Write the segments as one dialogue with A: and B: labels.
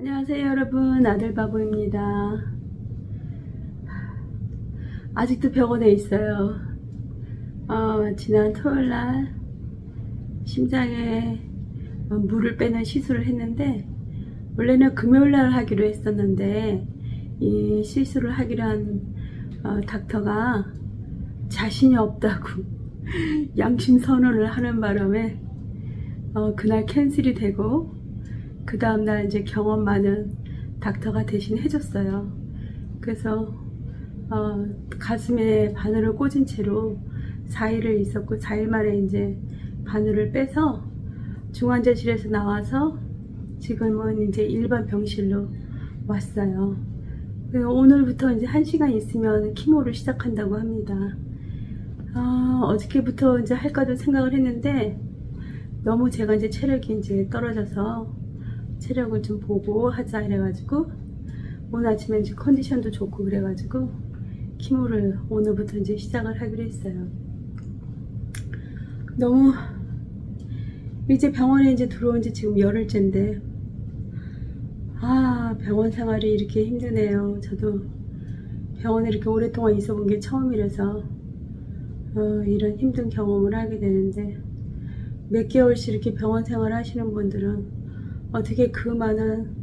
A: 안녕하세요 여러분. 아들바보입니다. 아직도 병원에 있어요. 어, 지난 토요일날 심장에 어, 물을 빼는 시술을 했는데 원래는 금요일날 하기로 했었는데 이 시술을 하기로 한 어, 닥터가 자신이 없다고 양심 선언을 하는 바람에 어, 그날 캔슬이 되고 그 다음날 이제 경험 많은 닥터가 대신 해줬어요. 그래서 어, 가슴에 바늘을 꽂은 채로 4일을 있었고 4일 만에 이제 바늘을 빼서 중환자실에서 나와서 지금은 이제 일반 병실로 왔어요. 오늘부터 이제 1시간 있으면 키모를 시작한다고 합니다. 아, 어저께부터 이제 할까도 생각을 했는데 너무 제가 이제 체력이 이제 떨어져서 체력을 좀 보고 하자 이래가지고 오늘 아침에 이제 컨디션도 좋고 그래가지고 키모를 오늘부터 이제 시작을 하기로 했어요. 너무 이제 병원에 이제 들어온 지 지금 열흘째인데 아 병원 생활이 이렇게 힘드네요. 저도 병원에 이렇게 오랫동안 있어 본 게 처음이라서 어, 이런 힘든 경험을 하게 되는데 몇 개월씩 이렇게 병원 생활 하시는 분들은 어떻게 그 많은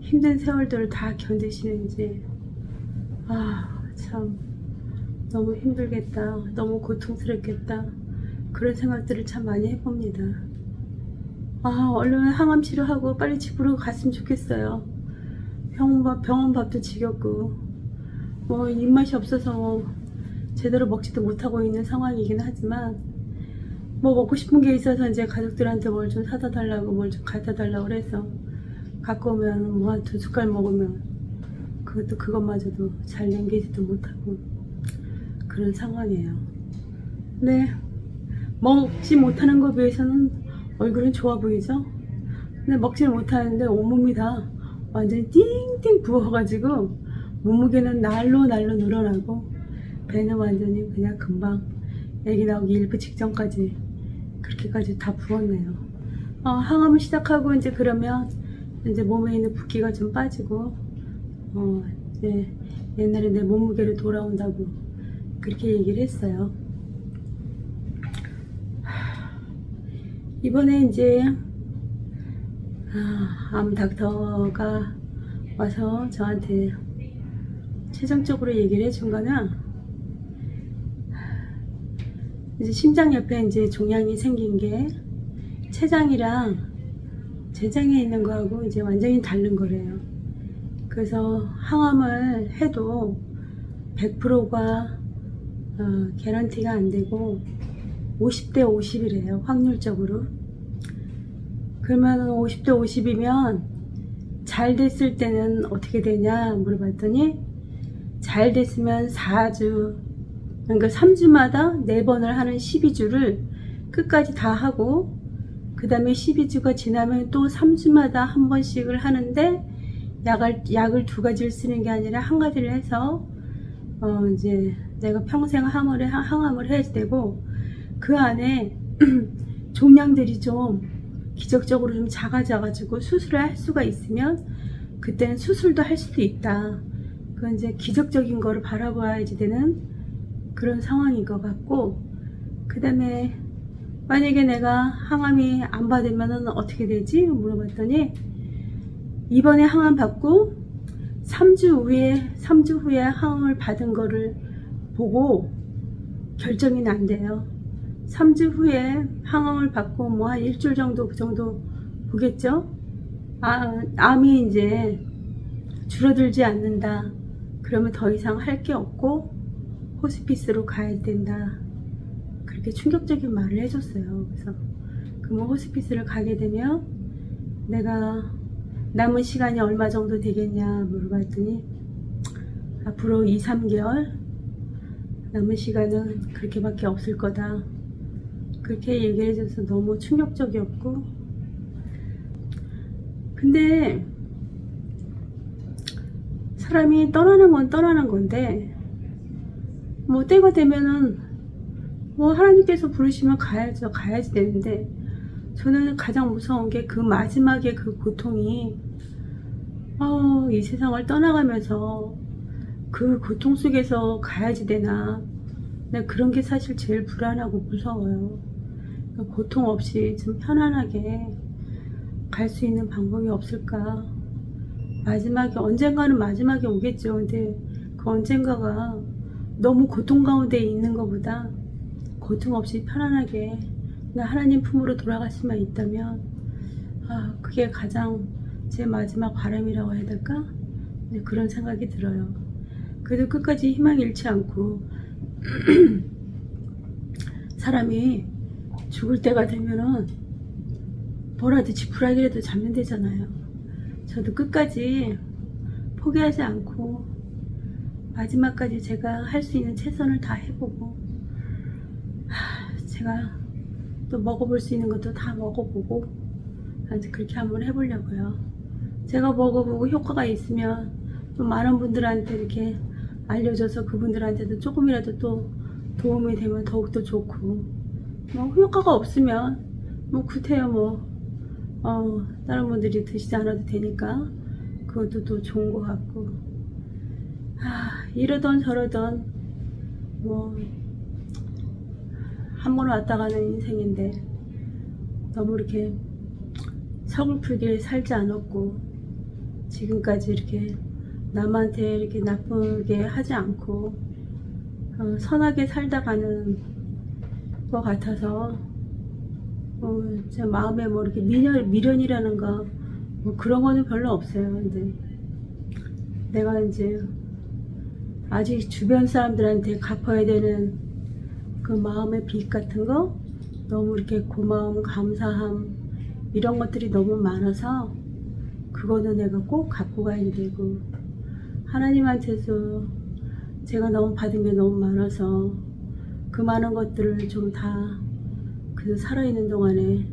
A: 힘든 세월들을 다 견디시는지 아 참 너무 힘들겠다 너무 고통스럽겠다. 그런 생각들을 참 많이 해봅니다. 아 얼른 항암 치료하고 빨리 집으로 갔으면 좋겠어요. 병원, 병원 밥도 지겹고 뭐 입맛이 없어서 제대로 먹지도 못하고 있는 상황이긴 하지만 뭐 먹고 싶은 게 있어서 이제 가족들한테 뭘 좀 사다 달라고 뭘 좀 갖다 달라고 그래서 갖고 오면 뭐 한 두 숟갈 먹으면 그것도 그것마저도 잘 남기지도 못하고 그런 상황이에요. 네. 먹지 못하는 거 비해서는 얼굴은 좋아 보이죠? 근데 먹지를 못하는데 온몸이 다 완전히 띵띵 부어가지고 몸무게는 날로 날로 늘어나고 배는 완전히 그냥 금방 애기 나오기 일부 직전까지 그렇게까지 다 부었네요. 어, 항암을 시작하고 이제 그러면 이제 몸에 있는 붓기가 좀 빠지고 어, 이제 옛날에 내 몸무게로 돌아온다고 그렇게 얘기를 했어요. 이번에 이제 아, 암 닥터가 와서 저한테 최종적으로 얘기를 해준 거는 이제 심장 옆에 이제 종양이 생긴 게 췌장이랑 제장에 있는 거하고 이제 완전히 다른 거래요. 그래서 항암을 해도 100%가 어, 개런티가 안 되고 50대 50이래요. 확률적으로. 그러면 50대 50이면 잘 됐을 때는 어떻게 되냐 물어봤더니 잘 됐으면 4주 그러니까 3주마다 4번을 하는 12주를 끝까지 다 하고 그 다음에 12주가 지나면 또 3주마다 한 번씩을 하는데 약을, 약을 두 가지를 쓰는 게 아니라 한 가지를 해서 어 이제 내가 평생 항암을, 해- 항암을 해야 되고 그 안에 종양들이 좀 기적적으로 좀 작아져가지고 수술을 할 수가 있으면 그때는 수술도 할 수도 있다. 그건 이제 기적적인 거를 바라봐야지 되는 그런 상황인 것 같고 그 다음에 만약에 내가 항암이 안 받으면 어떻게 되지? 물어봤더니 이번에 항암 받고 3주 후에 3주 후에 항암을 받은 거를 보고 결정이 난대요. 3주 후에 항암을 받고 뭐 한 일주일 정도 그 정도 보겠죠? 아, 암이 이제 줄어들지 않는다. 그러면 더 이상 할 게 없고 호스피스로 가야 된다. 그렇게 충격적인 말을 해줬어요. 그래서 그러면 호스피스를 가게 되면 내가 남은 시간이 얼마 정도 되겠냐 물어봤더니 앞으로 2, 3개월 남은 시간은 그렇게밖에 없을 거다. 그렇게 얘기해 줘서 너무 충격적이었고 근데 사람이 떠나는 건 떠나는 건데 뭐 때가 되면은 뭐 하나님께서 부르시면 가야죠 가야지 되는데 저는 가장 무서운 게 그 마지막에 그 고통이 어, 이 세상을 떠나가면서 그 고통 속에서 가야지 되나. 나 그런 게 사실 제일 불안하고 무서워요. 그러니까 고통 없이 좀 편안하게 갈 수 있는 방법이 없을까. 마지막에, 언젠가는 마지막에 오겠죠. 근데 그 언젠가가 너무 고통 가운데 있는 것보다 고통 없이 편안하게 나 하나님 품으로 돌아갈 수만 있다면, 아, 그게 가장 제 마지막 바람이라고 해야 될까? 네, 그런 생각이 들어요. 그래도 끝까지 희망 잃지 않고, 사람이 죽을 때가 되면은 뭐라도 지푸라기라도 잡면 되잖아요. 저도 끝까지 포기하지 않고 마지막까지 제가 할 수 있는 최선을 다 해보고 하, 제가 또 먹어볼 수 있는 것도 다 먹어보고 그렇게 한번 해보려고요. 제가 먹어보고 효과가 있으면 또 많은 분들한테 이렇게 알려줘서 그분들한테도 조금이라도 또 도움이 되면 더욱더 좋고 뭐 효과가 없으면 뭐 구태여 뭐 어, 다른 분들이 드시지 않아도 되니까 그것도 또 좋은 것 같고 아, 이러던 저러던 뭐 한 번 왔다 가는 인생인데 너무 이렇게 서글프게 살지 않았고 지금까지 이렇게 남한테 이렇게 나쁘게 하지 않고 어, 선하게 살다 가는 것 같아서 어, 제 마음에 뭐 이렇게 미련, 미련이라는 거, 뭐 그런 거는 별로 없어요. 근데 내가 이제 아직 주변 사람들한테 갚아야 되는 그 마음의 빚 같은 거, 너무 이렇게 고마움, 감사함, 이런 것들이 너무 많아서 그거는 내가 꼭 갖고 가야 되고, 하나님한테서 제가 너무 받은 게 너무 많아서 그 많은 것들을 좀 다 그 살아있는 동안에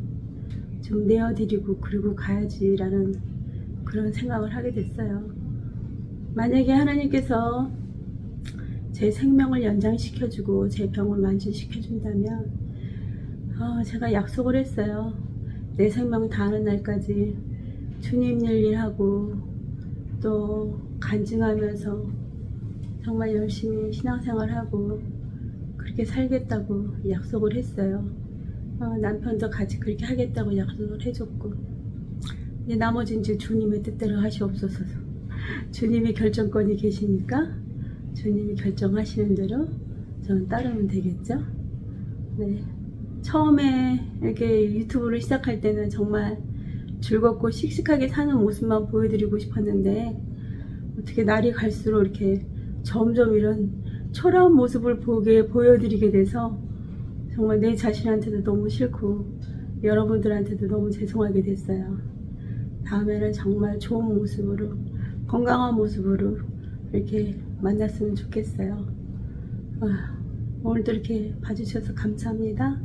A: 좀 내어드리고 그리고 가야지라는 그런 생각을 하게 됐어요. 만약에 하나님께서 제 생명을 연장시켜주고 제 병을 만진시켜준다면 어, 제가 약속을 했어요. 내 생명 다하는 날까지 주님 일 일하고 또 간증하면서 정말 열심히 신앙생활하고 그렇게 살겠다고 약속을 했어요. 어, 남편도 같이 그렇게 하겠다고 약속을 해줬고 이제 나머지 이제 주님의 뜻대로 하시옵소서 주님의 결정권이 계시니까 주님이 결정하시는 대로 저는 따르면 되겠죠 네 처음에 이렇게 유튜브를 시작할 때는 정말 즐겁고 씩씩하게 사는 모습만 보여드리고 싶었는데 어떻게 날이 갈수록 이렇게 점점 이런 초라한 모습을 보게 보여드리게 돼서 정말 내 자신한테도 너무 싫고 여러분들한테도 너무 죄송하게 됐어요. 다음에는 정말 좋은 모습으로 건강한 모습으로 이렇게 만났으면 좋겠어요. 아, 오늘도 이렇게 봐주셔서 감사합니다.